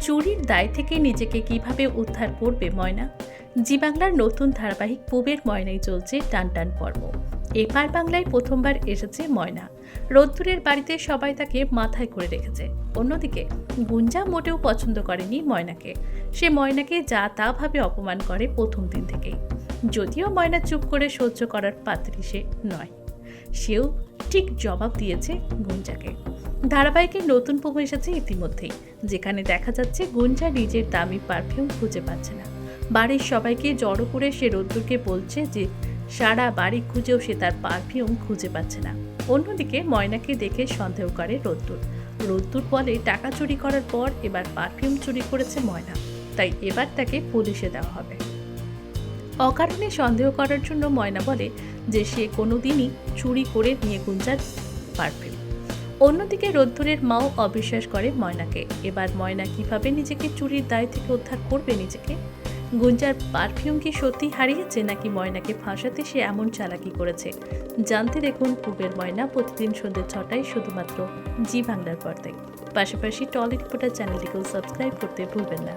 চুরির দায় থেকে নিজেকে কীভাবে উদ্ধার করবে ময়না? জি বাংলার নতুন ধারাবাহিক পুবের ময়নাই চলছে টান টান পর্ব। এপার বাংলায় প্রথমবার এসেছে ময়না। রোদ্দুরের বাড়িতে সবাই তাকে মাথায় করে রেখেছে। অন্যদিকে, গুঞ্জা মোটেও পছন্দ করেনি ময়নাকে। সে ময়নাকে যা তা ভাবে অপমান করে প্রথম দিন থেকেই। যদিও ময়না চুপ করে সহ্য করার পাত্রী সে নয়। সেও ঠিক জবাব দিয়েছে গুঞ্জাকে। ধারাবাহিকের নতুন পর্ব এসেছে ইতিমধ্যেই, যেখানে দেখা যাচ্ছে গুঞ্জা নিজের দামি পারফিউম খুঁজে পাচ্ছে না। বাড়ির সবাইকে জড়ো করে সে রোদ্দুরকে বলছে যে, সারা বাড়ি খুঁজেও সে তার পারফিউম খুঁজে পাচ্ছে না। অন্যদিকে ময়নাকে দেখে সন্দেহ করে রোদ্দুর। রোদ্দুর বলে, টাকা চুরি করার পর এবার পারফিউম চুরি করেছে ময়না, তাই এবার তাকে পুলিশে দেওয়া হবে। অকারণে সন্দেহ করার জন্য ময়না বলে যে, সে কোনোদিনই চুরি করে নিয়ে গুঞ্জার পারফিউম অন্যদিকে রোদ্দুরের মাও অবিশ্বাস করে ময়নাকে। এবার ময়না কীভাবে নিজেকে চুরির দায় থেকে উদ্ধার করবে নিজেকে? গুঞ্জার পারফিউম কি সত্যি হারিয়েছে নাকি ময়নাকে ফাঁসাতে সে এমন চালাকি করেছে? জানতে দেখুন পূবের ময়না প্রতিদিন সন্ধ্যে ছটায় শুধুমাত্র জি বাংলার পর্দায়। পাশাপাশি টলি রিপোর্টার চ্যানেলটিকেও সাবস্ক্রাইব করতে ভুলবেন না।